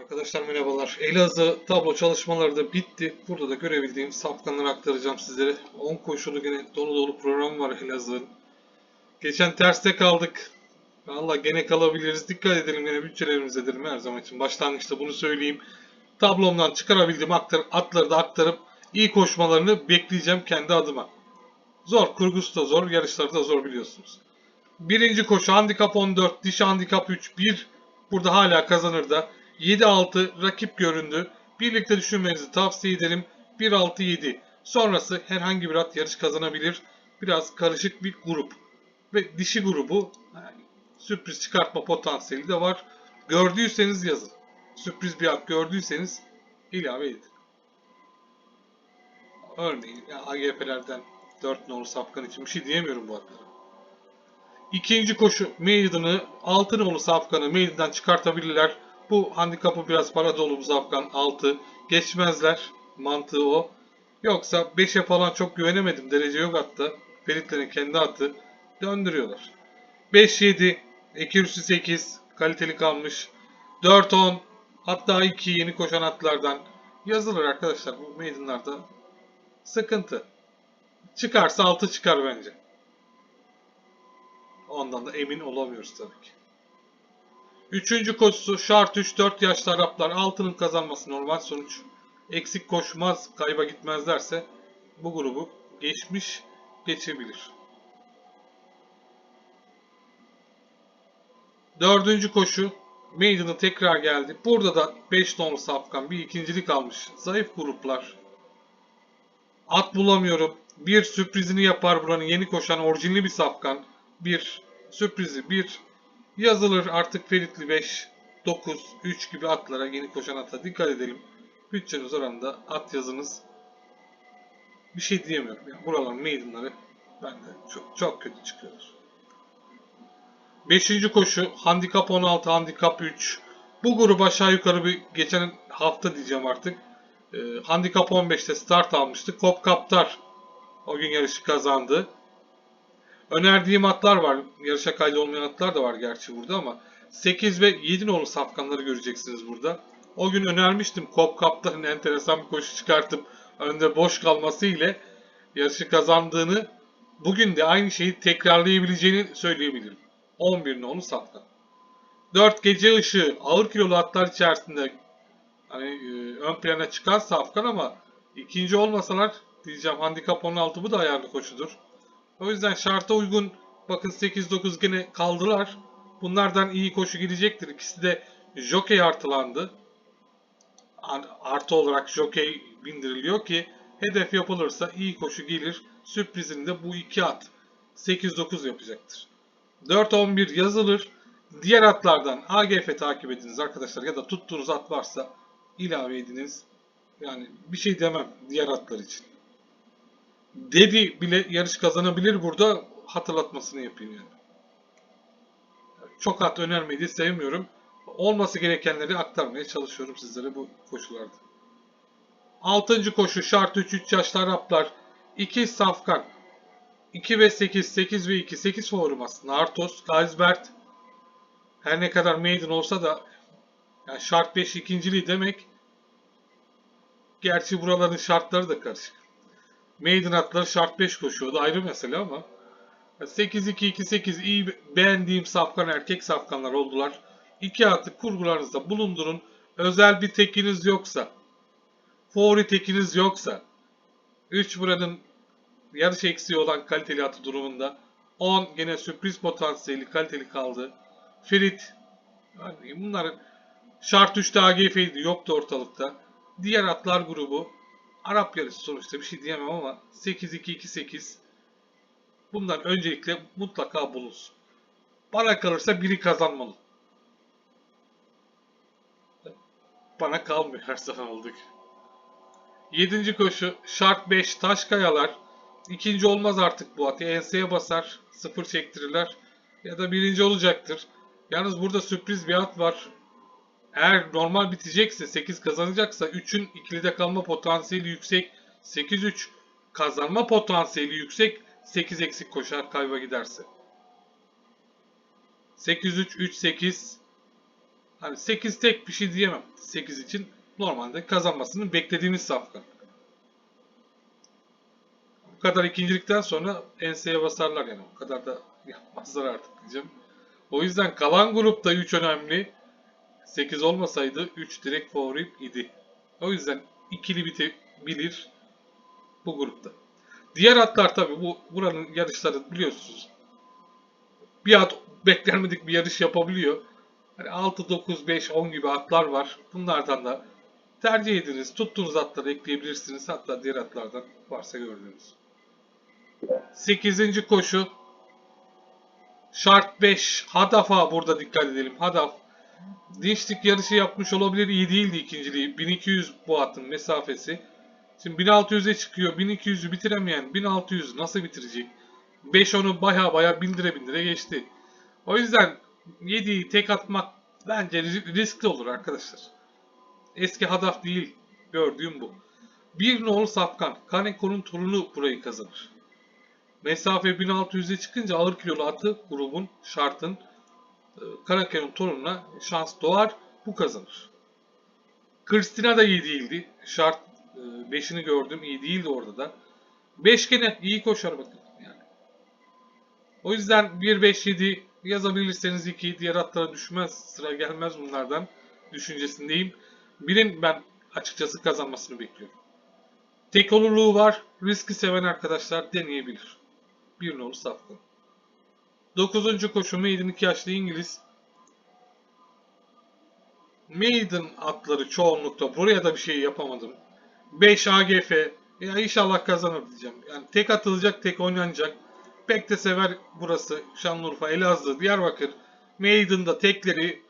Arkadaşlar merhabalar. Elazığ tablo çalışmaları da bitti. Burada da görebildiğim safkanları aktaracağım sizlere. 10 koşulu gene dolu dolu program var Elazığ'ın. Geçen terste kaldık. Valla gene kalabiliriz. Dikkat edelim gene bütçelerimize dedim her zaman için. Başlangıçta bunu söyleyeyim. Tablomdan çıkarabildiğim aktar, atları da aktarıp iyi koşmalarını bekleyeceğim kendi adıma. Zor. Kurgusu da zor. Yarışları da zor biliyorsunuz. Birinci koşu handikap 14, dişi handikap 3, 1 burada hala kazanır da 7-6 rakip göründü. Birlikte düşünmenizi tavsiye ederim. 1-6-7 sonrası herhangi bir at yarış kazanabilir. Biraz karışık bir grup. Ve dişi grubu yani sürpriz çıkartma potansiyeli de var. Gördüyseniz yazın. Sürpriz bir at gördüyseniz ilave edin. Örneğin ya AGF'lerden 4 nolu safkan için bir şey diyemiyorum bu atlara. İkinci koşu Maiden'ı 6 nolu safkanı Maiden'dan çıkartabilirler. Bu handikapı biraz para dolu bu safkan 6. Geçmezler. Mantığı o. Yoksa 5'e falan çok güvenemedim. Derece yok hatta. Feritlerin kendi atı. Döndürüyorlar. 5-7. Ekürüsü 8. Kaliteli kalmış. 4-10. Hatta 2 yeni koşan atlardan. Yazılır arkadaşlar bu maidenlarda. Sıkıntı. Çıkarsa 6 çıkar bence. Ondan da emin olamıyoruz tabii ki. Üçüncü koşusu şart 3-4 yaşlı Araplar. Altının kazanması normal sonuç. Eksik koşmaz, kayba gitmezlerse bu grubu geçmiş geçebilir. Dördüncü koşu Maiden'ı tekrar geldi. Burada da 5 nolu safkan bir ikincilik almış. Zayıf gruplar. At bulamıyorum. Bir sürprizini yapar buranın yeni koşan orijinli bir safkan. Bir sürprizi bir yazılır artık Feritli 5, 9, 3 gibi atlara yeni koşan ata dikkat edelim. Bütçeniz oranında at yazınız. Bir şey diyemiyorum. Yani buraların maidenları bende çok, çok kötü çıkıyorlar. Beşinci koşu handikap 16, handikap 3. Bu grup aşağı yukarı bir geçen hafta diyeceğim artık. Ee, handikap 15'te start almıştı. Kop Kaptar o gün yarışı kazandı. Önerdiğim atlar var. Yarışa kaydı olmayan atlar da var gerçi burada ama 8 ve 7 nolu safkanları göreceksiniz burada. O gün önermiştim Kop Kaptan'ın enteresan bir koşu çıkartıp önde boş kalması ile yarışı kazandığını bugün de aynı şeyi tekrarlayabileceğini söyleyebilirim. 11 nolu safkan. 4 gece ışığı ağır kilolu atlar içerisinde hani e, ön plana çıkan safkan ama ikinci olmasalar diyeceğim handikap 16 bu da ayarlı koşudur. O yüzden şarta uygun bakın 8-9 gene kaldılar. Bunlardan iyi koşu gelecektir. İkisi de jockey artılandı. Artı olarak jockey bindiriliyor ki hedef yapılırsa iyi koşu gelir. Sürprizini de bu iki at 8-9 yapacaktır. 4-11 yazılır. Diğer atlardan AGF takip ediniz arkadaşlar ya da tuttuğunuz at varsa ilave ediniz. Yani bir şey demem diğer atlar için. Dedi bile yarış kazanabilir burada hatırlatmasını yapayım yani. Çok at önermeyi sevmiyorum. Olması gerekenleri aktarmaya çalışıyorum sizlere bu koşularda. 6. koşu şart 3 3 yaşlı Araplar 2 Safkan 2 ve 8 8 ve 2 8 favorim aslında Artos, Galsbert her ne kadar maiden olsa da yani şart 5 ikinciliği demek gerçi buraların şartları da karışık. Maiden atları şart 5 koşuyordu ayrı mesele ama 8-2-2-8 iyi beğendiğim safkan erkek safkanlar oldular. İki atı kurgularınızda bulundurun. Özel bir tekiniz yoksa, favori tekiniz yoksa, 3 buranın yarış eksiği olan kaliteli atı durumunda 10 gene sürpriz potansiyeli kaliteli kaldı. Ferit, yani bunların şart 3'te AGF'ydi yoktu ortalıkta. Diğer atlar grubu Arap yarışı sonuçta bir şey diyemem ama 8-2-2-8 bunlar öncelikle mutlaka bulunsun. Bana kalırsa biri kazanmalı. Bana kalmıyor her zaman olduk. 7. koşu şart 5 taş kayalar. İkinci olmaz artık bu at. Enseye basar, sıfır çektirirler ya da birinci olacaktır. Yalnız burada sürpriz bir at var. Eğer normal bitecekse 8 kazanacaksa 3'ün ikilide kalma potansiyeli yüksek. 8-3 kazanma potansiyeli yüksek. 8 eksik koşar kayba giderse. 8-3 3-8 Hani 8 tek bir şey diyemem 8 için. Normalde kazanmasını beklediğimiz safkan. Bu kadar ikincilikten sonra enseye basarlar yani. O kadar da yapmazlar artık diyeceğim. O yüzden kalan grupta 3 önemli. 8 olmasaydı 3 direkt favori idi. O yüzden ikili bitebilir bu grupta. Diğer atlar tabi bu buranın yarışları biliyorsunuz. Bir at beklenmedik bir yarış yapabiliyor. Hani 6, 9, 5, 10 gibi atlar var. Bunlardan da tercih ediniz. Tuttuğunuz atları ekleyebilirsiniz. Hatta diğer atlardan varsa gördüğünüz. 8. koşu. Şart 5. Hadafa burada dikkat edelim. Hadaf. Dinçlik yarışı yapmış olabilir. iyi değildi ikinciliği. 1200 bu atın mesafesi. Şimdi 1600'e çıkıyor. 1200'ü bitiremeyen 1600 nasıl bitirecek? 5 onu baya baya bindire bindire geçti. O yüzden 7'yi tek atmak bence ri- riskli olur arkadaşlar. Eski hadaf değil gördüğüm bu. Bir nolu Safkan. Kaneko'nun torunu burayı kazanır. Mesafe 1600'e çıkınca ağır kilolu atı grubun şartın e, Karake'nin torununa şans doğar. Bu kazanır. Kristina da iyi değildi. Şart 5'ini gördüm. iyi değildi orada da. 5 gene iyi koşar bakın. Yani. O yüzden 1-5-7 yazabilirseniz 2 diğer atlara düşmez. Sıra gelmez bunlardan. Düşüncesindeyim. Birin ben açıkçası kazanmasını bekliyorum. Tek olurluğu var. Riski seven arkadaşlar deneyebilir. Bir nolu safkan. 9. koşu Maiden 2 yaşlı İngiliz. Maiden atları çoğunlukta. Buraya da bir şey yapamadım. 5 AGF. Ya inşallah kazanır diyeceğim. Yani tek atılacak, tek oynanacak. Pek de sever burası. Şanlıurfa, Elazığ, Diyarbakır. Maiden'da tekleri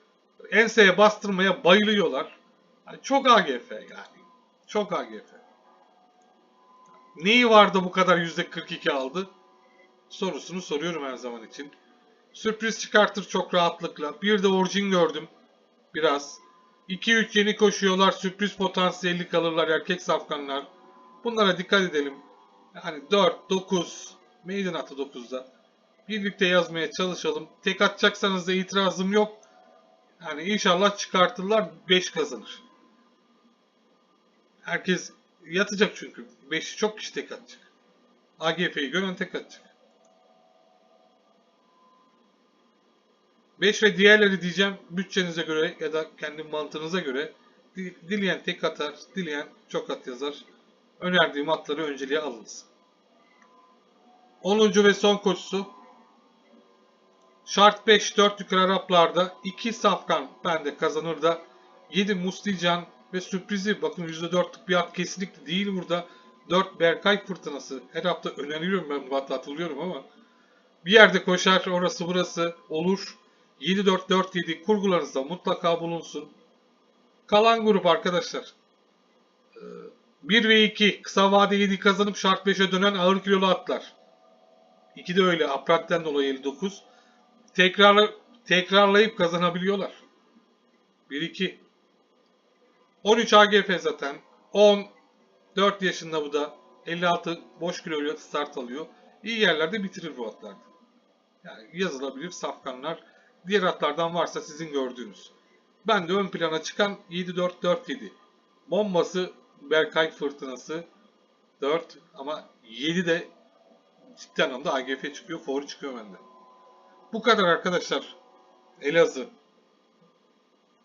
enseye bastırmaya bayılıyorlar. Yani çok AGF yani. Çok AGF. Neyi vardı bu kadar %42 aldı? Sorusunu soruyorum her zaman için. Sürpriz çıkartır çok rahatlıkla. Bir de orijin gördüm. Biraz. 2-3 yeni koşuyorlar. Sürpriz potansiyelli kalırlar erkek safkanlar. Bunlara dikkat edelim. Yani 4, 9, maiden atı 9'da. Birlikte yazmaya çalışalım. Tek atacaksanız da itirazım yok. Yani inşallah çıkartırlar 5 kazanır. Herkes yatacak çünkü. 5'i çok kişi tek atacak. AGF'yi gören tek atacak. 5 ve diğerleri diyeceğim bütçenize göre ya da kendi mantığınıza göre Di- dileyen tek atar, dileyen çok at yazar. Önerdiğim atları önceliğe alınız. 10. ve son koşusu. Şart 5 4 yukarı Araplarda 2 Safkan bende kazanır da 7 Muslican ve sürprizi bakın %4'lük bir at kesinlikle değil burada. 4 Berkay fırtınası. Her hafta öneriyorum ben bu atla atılıyorum ama bir yerde koşar orası burası olur. 7-4-4-7 kurgularınızda mutlaka bulunsun. Kalan grup arkadaşlar. Ee, 1 ve 2 kısa vade 7 kazanıp şart 5'e dönen ağır kilolu atlar. 2 de öyle. Aprat'ten dolayı 59. Tekrar, tekrarlayıp kazanabiliyorlar. 1-2. 13 AGF zaten. 10. 4 yaşında bu da. 56 boş kiloyla start alıyor. İyi yerlerde bitirir bu atlarda. Yani yazılabilir safkanlar. Diğer atlardan varsa sizin gördüğünüz. Ben de ön plana çıkan 7-4-4-7. Bombası Berkay Fırtınası 4 ama 7 de ciddi anlamda AGF çıkıyor. Favori çıkıyor bende. Bu kadar arkadaşlar. Elazığ.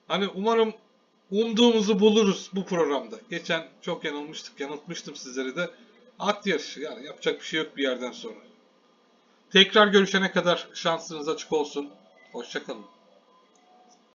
Hani umarım umduğumuzu buluruz bu programda. Geçen çok yanılmıştık. Yanıltmıştım sizleri de. At yarışı. Yani yapacak bir şey yok bir yerden sonra. Tekrar görüşene kadar şansınız açık olsun. Hoşçakalın.